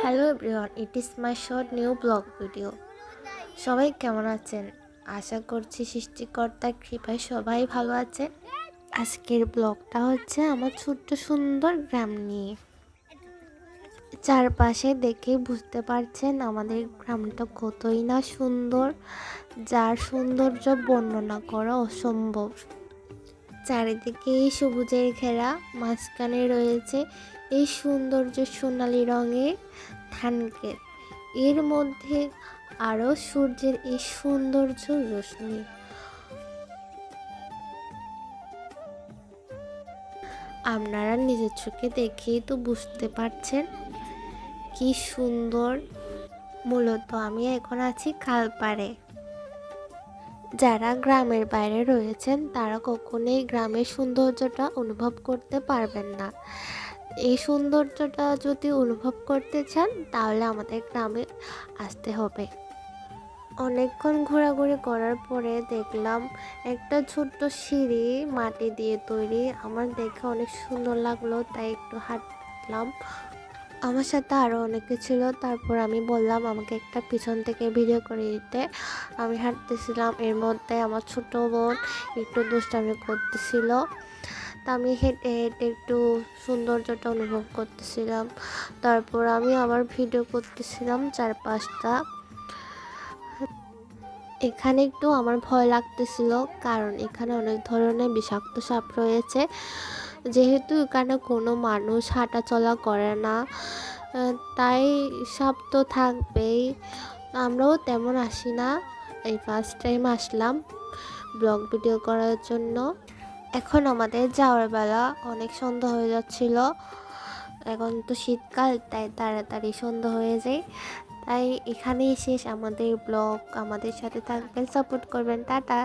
Hello everyone it is my short new blog video সবাই কেমন আছেন? আশা করছি সৃষ্টিকর্তার কৃপায় সবাই ভালো আছেন। আজকের ব্লগটা হচ্ছে আমার ছোট্ট সুন্দর গ্রাম নিয়ে। চারপাশে দেখে বুঝতে পারছেন আমাদের গ্রামটা কতই না সুন্দর, যার সৌন্দর্য বর্ণনা করা অসম্ভব। চারিদিকে এই সবুজের ঘেরা, মাঝখানে রয়েছে এই সৌন্দর্য সোনালি রঙের ধানক্ষেত এর মধ্যে আরও সূর্যের এই সৌন্দর্য রশ্মি আপনারা নিজের চোখে দেখেই তো বুঝতে পারছেন কি সুন্দর। মূলত আমি এখন আছি খালপাড়ে যারা গ্রামের বাইরে রয়েছেন, তারা কখনোই গ্রামের সৌন্দর্যটা অনুভব করতে পারবেন না। এই সৌন্দর্যটা যদি অনুভব করতে চান, তাহলে আমাদের গ্রামে আসতে হবে। অনেকক্ষণ ঘোরাঘুরি করার পরে দেখলাম একটা ছোট্ট সিঁড়ি মাটি দিয়ে তৈরি। আমার দেখে অনেক সুন্দর লাগল, তাই একটু হাঁটলাম। আমার সাথে আরও অনেকে ছিল। তারপর আমি বললাম, আমাকে একটা পিছন থেকে ভিডিও করে দিতে। আমি হাঁটতেছিলাম। এর মধ্যে আমার ছোট বোন একটু দুষ্টামি করতেছিল। তা আমি হেঁটে হেঁটে একটু সৌন্দর্যটা অনুভব করতেছিলাম। তারপর আমি আবার ভিডিও করতেছিলাম চারপাশটা। এখানে একটু আমার ভয় লাগতেছিল, কারণ এখানে অনেক ধরনের বিষাক্ত সাপ রয়েছে। যেহেতু এখানে কোনো মানুষ হাঁটাচলা করে না তাই সাপ তো থাকবেই। আমরাও তেমন আসি না। এই ফার্স্ট টাইম আসলাম ব্লগ ভিডিও করার জন্য। এখন আমাদের যাওয়ার বেলা অনেক সন্ধ্যা হয়ে যাচ্ছিল। এখন তো শীতকাল, তাই তাড়াতাড়ি সন্ধ্যা হয়ে যায়। তাই এখানেই শেষ আমাদের ব্লগ আমাদের সাথে থাকবেন সাপোর্ট করবেন। টাটা!